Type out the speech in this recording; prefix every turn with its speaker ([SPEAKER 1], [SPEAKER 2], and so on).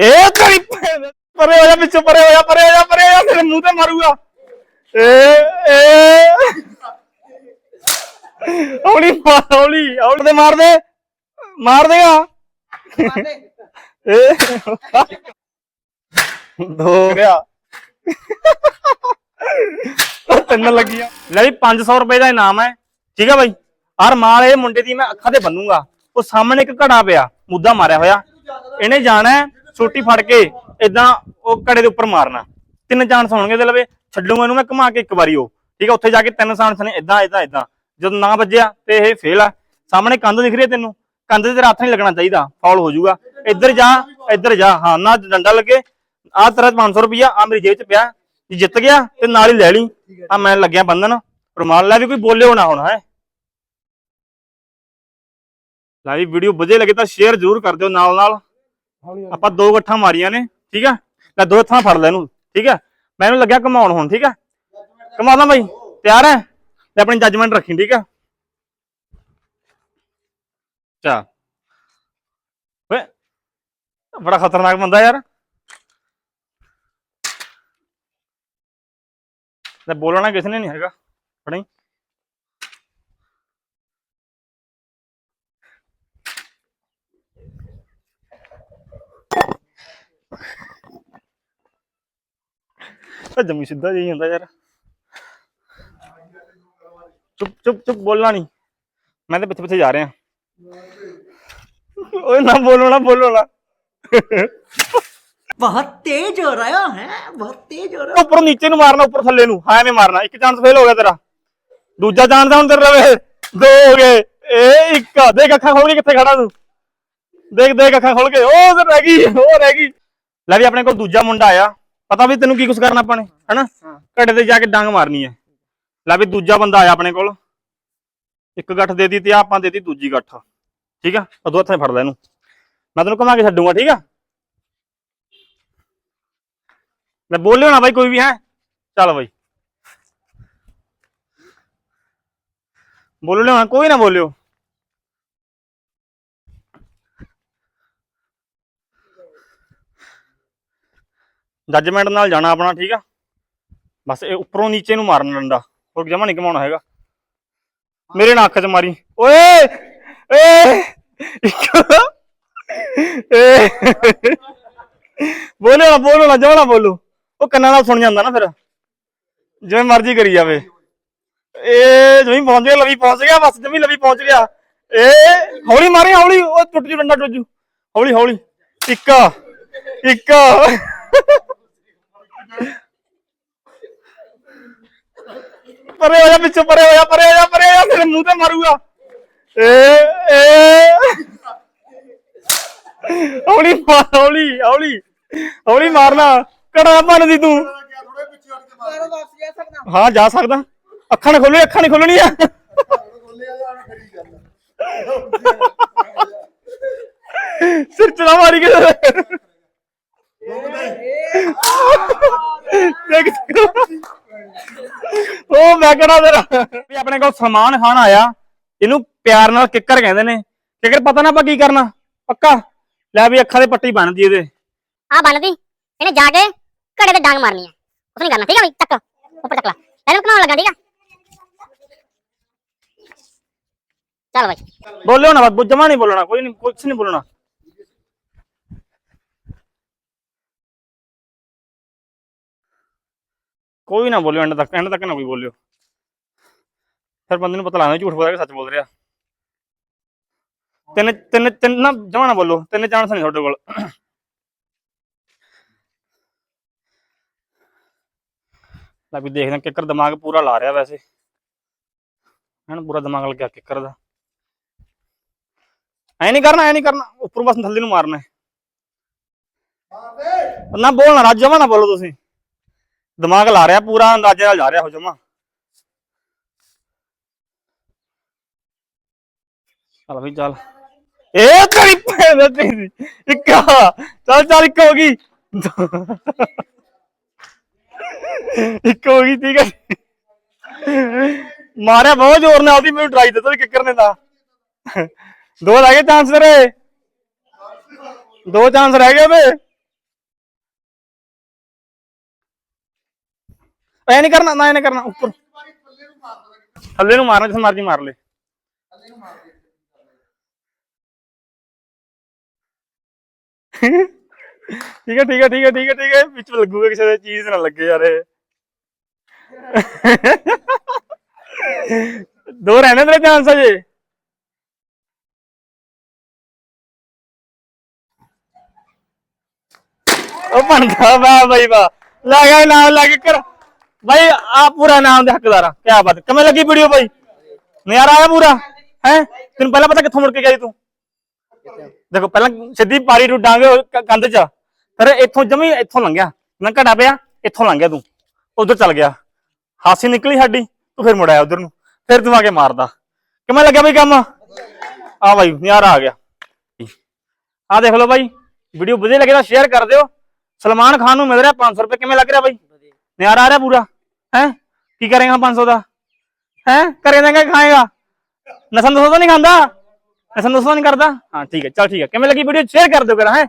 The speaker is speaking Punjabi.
[SPEAKER 1] ਇਹ ਤੇਰੀ ਭੈਣ ਦੇ- ਪਰੇ ਹੋ ਜਾ ਪਿੱਛੇ ਪਰੇ ਹੋ ਜਾ ਪਰੇ ਹੋ ਜਾ ਪਰੇ ਹੋ ਜਾ ਤੇਰੇ ਮੂੰਹ ਤੇ ਮਾਰੂਗਾ। ਏ ਏ। ਹੌਲੀ ਮਾਰ ਹੌਲੀ ਹੌਲੀ ਤੇ ਮਾਰ ਦੇ ਮਾਰ ਦੇਗਾ ਏ। ਦੋ। ਗਿਆ ਤਿੰਨ ਲੱਗੀਆਂ। ਲੈ ਵੀ 500 ਰੁਪਏ ਦਾ ਇਨਾਮ ਹੈ। ਠੀਕ ਹੈ ਬਾਈ। ਆਰ ਮਾਲ ਇਹ ਮੁੰਡੇ ਦੀ ਮੈਂ ਅੱਖਾਂ ਤੇ ਬੰਨੂਗਾ। ਉਹ ਸਾਹਮਣੇ ਇੱਕ ਘੜਾ ਪਿਆ। ਮੁੱਦਾ ਮਾਰਿਆ ਹੋਇਆ। ਇਹਨੇ ਜਾਣਾ ਹੈ, ਸੋਟੀ ਫੜ ਕੇ ਇਦਾਂ ਉਹ ਘੜੇ ਦੇ ਉੱਪਰ ਮਾਰਨਾ। ਤਿੰਨ ਚਾਂਸ ਹੋਣਗੇ ਤੇ ਲਵੇ, ਛੱਡੂਗਾ ਇਹਨੂੰ ਮੈਂ ਘੁਮਾ ਕੇ ਇੱਕ ਵਾਰੀ ਉਹ। ਠੀਕ ਹੈ ਉੱਥੇ ਜਾ ਕੇ ਤਿੰਨ ਚਾਂਸ ਨੇ ਇਦਾਂ ਇਦਾਂ ਇਦਾਂ ਜਦੋਂ ਨਾ ਵੱਜਿਆ ਤੇ ਇਹ ਫੇਲ ਆ। ਸਾਹਮਣੇ ਕੰਧ ਦਿਖ ਰਹੀ ਹੈ ਤੈਨੂੰ? ਕੰਧ ਤੇ ਹੱਥ ਨਹੀਂ ਲੱਗਣਾ ਚਾਹੀਦਾ ਫਾਉਲ ਹੋ ਜਾਊਗਾ। ਇੱਧਰ ਜਾ ਇੱਧਰ ਜਾ। ਹਾਂ, ਨਾ ਡੰਡਾ ਲੱਗੇ। ਆ ਤੇਰਾ 500 ਰੁਪਿਆ ਆ ਮੇਰੀ ਜੇਬ 'ਚ ਪਿਆ। ਜੇ ਜਿੱਤ ਗਿਆ ਤੇ ਨਾਲ ਹੀ ਲੈ ਲਈ। ਆ ਮੈਂ ਲੱਗਿਆ ਬੰਧਨ। ਰੁਮਾਲ ਲੈ ਵੀ ਕੋਈ ਬੋਲਿਓ ਨਾ ਹੁਣ, ਹੈ। ਲੈ ਵੀਡੀਓ ਵਧੀਆ ਲੱਗੇ ਤਾਂ ਸ਼ੇਅਰ ਜ਼ਰੂਰ ਕਰ ਦਿਓ ਨਾਲ ਨਾਲ ਆਪਾਂ ਦੋ ਗੱਠਾਂ ਮਾਰੀਆਂ ਨੇ, ਠੀਕ ਆ? ਲੈ ਦੋ ਹੱਥਾਂ ਫੜ ਲੈ ਇਹਨੂੰ ਠੀਕ ਆ? ਮੈਂ ਇਹਨੂੰ ਲੱਗਿਆ ਘਮਾਉਣ ਹੁਣ, ਠੀਕ ਆ? ਘਮਾਉਣਾ ਬਾਈ, ਤਿਆਰ ਹੈ ਤੇ ਆਪਣੀ ਜੱਜਮੈਂਟ ਰੱਖੀ, ਠੀਕ ਆ? ਚਾ ਓਏ, ਬੜਾ ਖਤਰਨਾਕ ਬੰਦਾ ਯਾਰ। ਤੇ ਬੋਲਣਾ ਕਿਸੇ ਨੇ ਨਹੀਂ ਹੈਗਾ ਫੜੀ ਤਾਂ ਜਮੀ ਸਿੱਧਾ ਜਾਈ ਜਾਂਦਾ ਯਾਰ। ਚੁੱਪ ਚੁੱਪ ਚੁੱਪ ਬੋਲਣਾ ਨਹੀਂ ਮੈਂ ਤਾਂ ਪਿੱਛੇ ਪਿੱਛੇ ਜਾ ਰਿਹਾ। ਓਏ ਨਾ ਬੋਲੋ ਨਾ
[SPEAKER 2] ਬਹੁਤ ਤੇਜ਼ ਹੋ ਰਿਹਾ ਹੈ ਬਹੁਤ ਤੇਜ਼ ਹੋ ਰਿਹਾ।
[SPEAKER 1] ਉੱਪਰ ਨੀਚੇ ਨੂੰ ਮਾਰਨਾ ਉੱਪਰ ਥੱਲੇ ਨੂੰ। ਹਾਂ ਐਵੇਂ ਮਾਰਨਾ। ਇੱਕ ਚਾਂਸ ਫੇਲ ਹੋ ਗਿਆ ਤੇਰਾ। ਦੂਜਾ ਚਾਂਸ ਹੁਣ ਤੇਰੇ ਰਵੇ ਦੋ ਹੋ ਗਏ। ਇਹ ਇੱਕ। ਦੇਖ ਅੱਖਾਂ ਖੋਲ ਕੇ ਕਿੱਥੇ ਖੜਾ ਤੂੰ। ਦੇਖ ਦੇਖ ਅੱਖਾਂ ਖੋਲ ਕੇ। ਉਹ ਰਹਿ ਗਈ ਉਹ ਰਹਿ ਗਈ। ਲੈ ਵੀ ਆਪਣੇ ਕੋਲ ਦੂਜਾ ਮੁੰਡਾ ਆਇਆ ਪਤਾ ਵੀ ਤੈਨੂੰ ਕੀ ਕੁਛ ਕਰਨਾ ਆਪਾਂ ਨੇ ਹੈਨਾ? ਘੜੇ ਤੇ ਜਾ ਕੇ ਡੰਗ ਮਾਰਨੀ ਹੈ ਲੈ ਵੀ ਦੂਜਾ ਬੰਦਾ ਆਇਆ ਆਪਣੇ ਕੋਲ ਇੱਕ ਗੱਠ ਦੇ ਦਿੱਤੀ ਤੇ ਆਪਾਂ ਦੇ ਦਿੱਤੀ ਦੂਜੀ ਗੱਠ ਠੀਕ ਆ? ਉਹ ਦੋ ਹੱਥਾਂ ਫੜ ਲੈ ਇਹਨੂੰ। ਮੈਂ ਤੈਨੂੰ ਘੁਮਾ ਕੇ ਛੱਡੂਗਾ ਠੀਕ ਆ? ਲੈ ਬੋਲਿਓ ਨਾ ਬਾਈ ਕੋਈ ਵੀ ਹੈ? ਚੱਲ ਬਾਈ। ਬੋਲਿਓ ਨਾ ਕੋਈ ਨਾ ਬੋਲਿਓ। ਜੱਜਮੈਂਟ ਨਾਲ ਜਾਣਾ ਆਪਣਾ, ਠੀਕ ਆ? ਬਸ ਇਹ ਉੱਪਰੋਂ ਨੀਚੇ ਨੂੰ ਮਾਰਨ ਡੰਡਾ। ਹੋਰ ਜਮਾ ਨਹੀਂ ਘਮਾਉਣਾ ਹੈਗਾ। ਮੇਰੇ ਨਾਲ ਅੱਖ 'ਚ ਮਾਰੀ। ਓਏ! ਏ! ਏ! ਬੋਲੋ ਨਾ ਬੋਲੋ ਨਾ, ਜਮਾ ਨਾ ਬੋਲੋ। ਉਹ ਕੰਨਾਂ ਨਾਲ ਸੁਣ ਜਾਂਦਾ ਨਾ ਫਿਰ। ਜਿਵੇਂ ਮਰਜ਼ੀ ਕਰੀ ਜਾਵੇ। ਏ, ਜਮੀ ਪਹੁੰਚ ਗਿਆ, ਲਵੀ ਪਹੁੰਚ ਗਿਆ, ਬਸ ਜਮੀ ਲਵੀ ਪਹੁੰਚ ਗਿਆ। ਏ, ਹੌਲੀ ਮਾਰੀ, ਹੌਲੀ। ਉਹ ਟੁੱਟ ਜੂ ਡੰਡਾ, ਟੁੱਟ ਜੂ। ਹੌਲੀ ਹੌਲੀ। ਇੱਕ ਇੱਕ। ਪਰੇ ਹੋ ਜਾ ਪਿੱਛੇ, ਪਰੇ ਹੋ ਜਾ, ਪਰੇ ਹੋ ਜਾ, ਪਰੇ ਹੋ ਜਾ, ਤੇਰੇ ਮੂੰਹ ਤੇ ਮਾਰੂਗਾ। ਏ ਏ। ਹੌਲੀ ਮਾਰ, ਹੌਲੀ ਹੌਲੀ ਹੌਲੀ ਮਾਰਨਾ। ਕੜਾ ਭੰਨਦੀ ਤੂੰ। ਹਾਂ, ਜਾ ਸਕਦਾ। ਅੱਖਾਂ ਨੇ ਖੋਲਣੀ ਅੱਖਾਂ ਨਹੀਂ ਖੋਲਣੀਆਂ ਸਿਰ ਚੜਾ ਮਾਰੀ ਕੇ ਦੇਖ। ਉਹ ਮੈਂ ਕਹਣਾ ਤੇਰਾ? ਵੀ ਆਪਣੇ ਕੋਲ ਸਲਮਾਨ ਖਾਨ ਆਇਆ। ਇਹਨੂੰ ਪਿਆਰ ਨਾਲ ਕਿੱਕਰ ਕਹਿੰਦੇ ਨੇ। ਕਿੱਕਰ ਪਤਾ ਨਾ ਆਪਾਂ ਕੀ ਕਰਨਾ? ਪੱਕਾ? ਲੈ ਵੀ ਅੱਖਾਂ ਦੇ ਪੱਟੀ ਬਣਦੀ ਇਹਦੇ।
[SPEAKER 3] ਆ ਬੰਨਦੀ ਇਹਨੇ ਜਾ ਕੇ ਘੜੇ ਤੇ ਡਾਂਗ ਮਾਰਨੀ ਹੈ ਕੁਛ ਨਹੀਂ ਕਰਨਾ ਠੀਕ ਹੈ ਬਈ? ਚੱਕ। ਉੱਪਰ ਚੱਕ ਲੈ। ਇਹਨੂੰ ਕਮਾਉਣ ਲੱਗਾ ਠੀਕ ਹੈ ਚੱਲ ਬਈ।
[SPEAKER 1] ਬੋਲਿਓ ਨਾ ਬਸ ਜਮਾ ਨਹੀਂ ਬੋਲਣਾ। ਕੋਈ ਨਹੀਂ ਕੁਛ ਨਹੀਂ ਬੋਲਣਾ। ਕੋਈ ਨਾ ਬੋਲਿਓ ਐਂਡ ਤੱਕ ਐਂਡ ਤੱਕ ਨਾ ਕੋਈ ਬੋਲਿਓ। ਫਿਰ ਬੰਦੇ ਨੂੰ ਪਤਾ ਲੱਗਦਾ ਝੂਠ ਬੋਲ ਰਿਹਾ ਕਿ ਸੱਚ ਬੋਲ ਰਿਹਾ। ਤਿੰਨ ਤਿੰਨ ਤਿੰਨ ਨਾ ਜਮਾ ਨਾ ਬੋਲੋ ਤਿੰਨ ਚਾਂਸ ਨਹੀਂ ਤੁਹਾਡੇ ਕੋਲ। ਲੈ ਵੀ ਦੇਖਦੇ ਕਿੱਕਰ ਦਿਮਾਗ ਪੂਰਾ ਲਾ ਰਿਹਾ ਵੈਸੇ। ਹਨ ਪੂਰਾ ਦਿਮਾਗ ਲੱਗਿਆ ਕਿੱਕਰ ਦਾ। ਐ ਨਹੀਂ ਕਰਨਾ ਐ ਨਹੀਂ ਕਰਨਾ ਉੱਪਰ ਬਸ ਥੱਲੇ ਨੂੰ ਮਾਰਨਾ ਹੈ। ਨਾ ਬੋਲਣਾ ਰਾਜ ਜਮਾ ਨਾ ਬੋਲੋ ਤੁਸੀਂ। ਦਿਮਾਗ ਲਾ ਰਿਹਾ ਪੂਰਾ, ਅੰਦਾਜ਼ੇ ਨਾਲ ਜਾ ਰਿਹਾ ਹੋ ਜਮਾ। ਚੱਲ ਵੀ ਚੱਲ। ਇਹ ਤੇਰੀ ਭੈਣ ਦਾ ਤੇਰੀ ਇੱਕ ਚੱਲ ਚੱਲ, ਇੱਕ ਹੋ ਗਈ। ਇੱਕ ਹੋ ਗਈ, ਠੀਕ ਹੈ ਮਾਰਿਆ ਬਹੁਤ ਜ਼ੋਰ ਨਾਲ, ਉਹਦੀ ਮੈਨੂੰ ਟਰਾਈ ਦਿੱਤਾ ਕਿੱਕਰ ਨੇ ਤਾਂ। ਦੋ ਰਹਿ ਗਏ ਚਾਂਸ ਤੇਰੇ। ਦੋ ਚਾਂਸ ਰਹਿ ਗਏ ਵੇ ਐ ਨਹੀਂ ਕਰਨਾ, ਨਾ ਐ ਨਹੀਂ ਕਰਨਾ, ਉੱਪਰ। ਥੱਲੇ ਨੂੰ ਮਾਰਨਾ, ਜਿੱਥੇ ਮਰਜ਼ੀ ਮਾਰ ਲੈ। ਠੀਕ ਹੈ ਠੀਕ ਹੈ ਠੀਕ ਹੈ ਠੀਕ ਹੈ ਠੀਕ ਹੈ। ਵਿੱਚ ਲੱਗੂਗਾ ਕਿਸੇ ਦੀ, ਚੀਜ਼ ਨਾ ਲੱਗੇ ਯਾਰ ਇਹ। ਦੋ ਰਹਿੰਦੇ ਤੇਰੇ ਚਾਂਸ ਅਜੇ ਉਹ ਬਣਦਾ ਵਾਹ ਬਾਈ ਵਾਹ। ਲਾ ਗਿਆ ਨਾਮ ਲੱਗ ਕਰ ਬਾਈ ਆ ਪੂਰਾ ਨਾਮ ਦੇ ਹੱਕਦਾਰ ਆ। ਕੀ ਬਾਤ ਕਿਵੇਂ ਲੱਗੀ ਵੀਡੀਓ ਬਾਈ? ਨਜ਼ਾਰਾ ਆਇਆ ਪੂਰਾ? ਹੈ? ਤੈਨੂੰ ਪਹਿਲਾਂ ਪਤਾ ਕਿੱਥੋਂ ਮੁੜ ਕੇ ਗਿਆ ਸੀ ਤੂੰ? ਦੇਖੋ, ਪਹਿਲਾਂ ਸਿੱਧੀ ਪਾਰੀ ਨੂੰ ਡਾਂਗੇ ਕੰਧ 'ਚ। ਫਿਰ ਇੱਥੋਂ ਜਮੀ ਇੱਥੋਂ ਲੰਘਿਆ। ਮੈਂ ਘੜਾ ਪਿਆ, ਇੱਥੋਂ ਲੰਘਿਆ ਤੂੰ। ਉਧਰ ਚੱਲ ਗਿਆ। ਹਾਸੀ ਨਿਕਲੀ ਸਾਡੀ, ਤੂੰ ਫਿਰ ਮੁੜ ਉਧਰ ਨੂੰ। ਫਿਰ ਤੂੰ ਆ ਕੇ ਮਾਰਦਾ। ਕਿਵੇਂ ਲੱਗਿਆ ਬਈ ਕੰਮ? ਆ ਬਾਈ, ਨਜ਼ਾਰਾ ਆ ਗਿਆ। ਆ ਦੇਖ ਲਓ ਬਾਈ ਵੀਡੀਓ ਵਧੀਆ ਲੱਗੇ ਤਾਂ ਸ਼ੇਅਰ ਕਰ ਦਿਓ। ਸਲਮਾਨ ਖਾਨ ਨੂੰ ਮਿਲ ਰਿਹਾ 500 ਰੁਪਏ। ਕਿਵੇਂ ਲੱਗ ਰਿਹਾ ਬਾਈ? ਨਜ਼ਾਰਾ ਆ ਰਿਹਾ ਪੂਰਾ, ਹੈ? ਕੀ ਕਰੇਗਾ 500 ਦਾ? ਹੈ? ਕਰੇ ਦੇਂਗਾ ਖਾਏਗਾ? ਨਸਨ ਦੋਸਤ ਨਹੀਂ ਖਾਂਦਾ? ਨਸਨ ਦੋਸਤ ਨਹੀਂ ਕਰਦਾ? ਹਾਂ, ਠੀਕ ਹੈ, ਚਲ ਠੀਕ ਹੈ। ਕਿਵੇਂ ਲੱਗੀ ਵੀਡੀਓ ਸ਼ੇਅਰ ਕਰ ਦਿਓ ਕਰਾਂ ਹੈ?